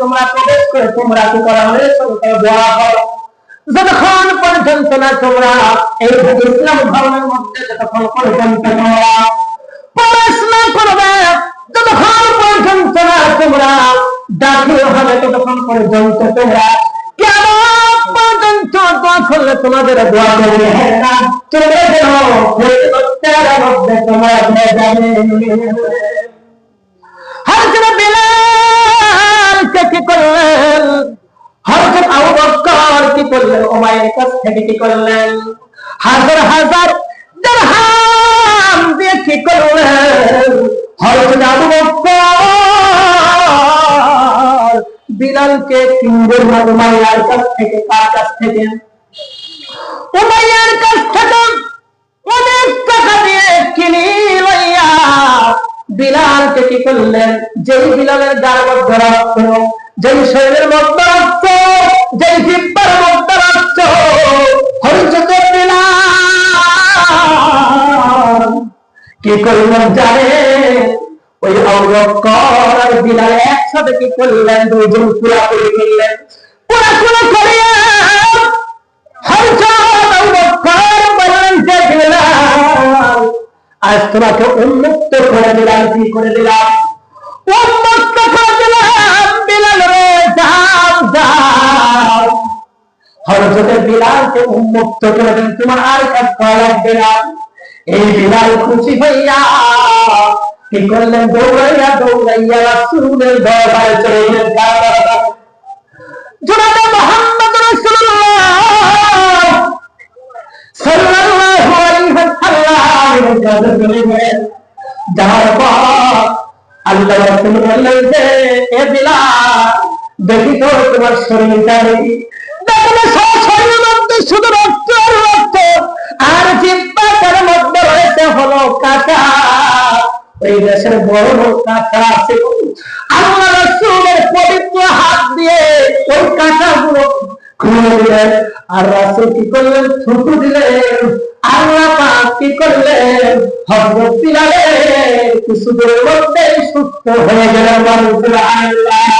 তোমরা প্রবেশ করে তোমরা কি করা হয়েছে দোয়া করো। যতক্ষণ পর্যন্ত না তোমরা এই ইসলাম ধর্মের মধ্যে যতক্ষণ পর্যন্ত তোমরা প্রবেশ না করবে, যতক্ষণ পর্যন্ত না তোমরা দাখিল হবে, ততক্ষণ পর্যন্ত তোমরা কেমন পর্যন্ত দোয়া তোমাদের দোয়া করবে? তোমরা যেন তোমরা যাবে কে করলেন? হযরত কাছ থেকে কি করলেন? হাজার হাজার দিরহাম বিলালকে উমাইয়ার কাছ থেকে অনেক টাকা দিয়ে কিনি লইয়া বিলালকে কি করলেন? যেই বিলালের মধ্যে রক্ত যেই শরীরের মধ্যে রক্ত, যেই জিব্বার মধ্যে রক্ত হরিচন্দ্র কি করলেন জানে? ওই অবকর আর বিলাল একসাথে কি করলেন? দুইজন পুরা করে কিনলেন পুরা পুরা করিয়া আজ তোমাকে উন্মুক্ত করে দিলাম। কি করে দিলাম? উন্মুক্ত করে দিলাম বিলালকে উন্মুক্ত করে দিন, তোমার আর কাজ করা লাগবে না। এই বিলাল খুশি হইয়া কি করলেন? দৌড়াইয়া দৌড়াইয়া রাসূলের দরবারে চলে গেলেন। জনাবে মোহাম্মদ রাসূলুল্লাহ সাল্লাল্লাহু আলাইহি ওয়াসাল্লাম কাছে আল্লাহ রাসূল বললেন যে, এ বিলাল, দেখি তো তোমার শরীরটা ওই দেশের বড় বড় কাঁচা আছে। আল্লাহ রাসূলের পবিত্র হাত দিয়ে ওই কাঁটাগুলো খুলে দিলেন। আর রাসূল কি করলেন? থুতু দিলেন। আল্লাহ পাক কি করলেন? বিলালের মধ্যে সুস্থ হয়ে গেলেন হযরত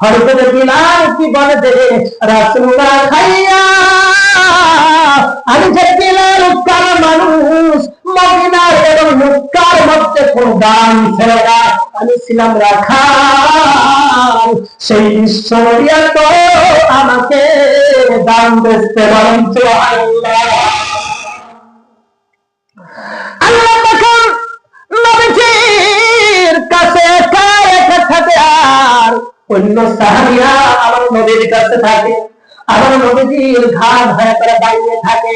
হরজত বিলাল কি বলে দে রাসূলুল্লাহ খাইয়া আমি যে বিলাল কার মানুষ মদিনার এবং মক্কার মধ্যে কোন দান ছিল না আমি ছিলাম রাখা সেই বিশ্ব নবিয়া তো আমাকে দান দিতে বলেন আল্লাহ। অন্য সাহাবিরা আমার নবীর কাছে থাকে আমার নবীজির ঘাট হয়ে করে দাঁড়িয়ে থাকে।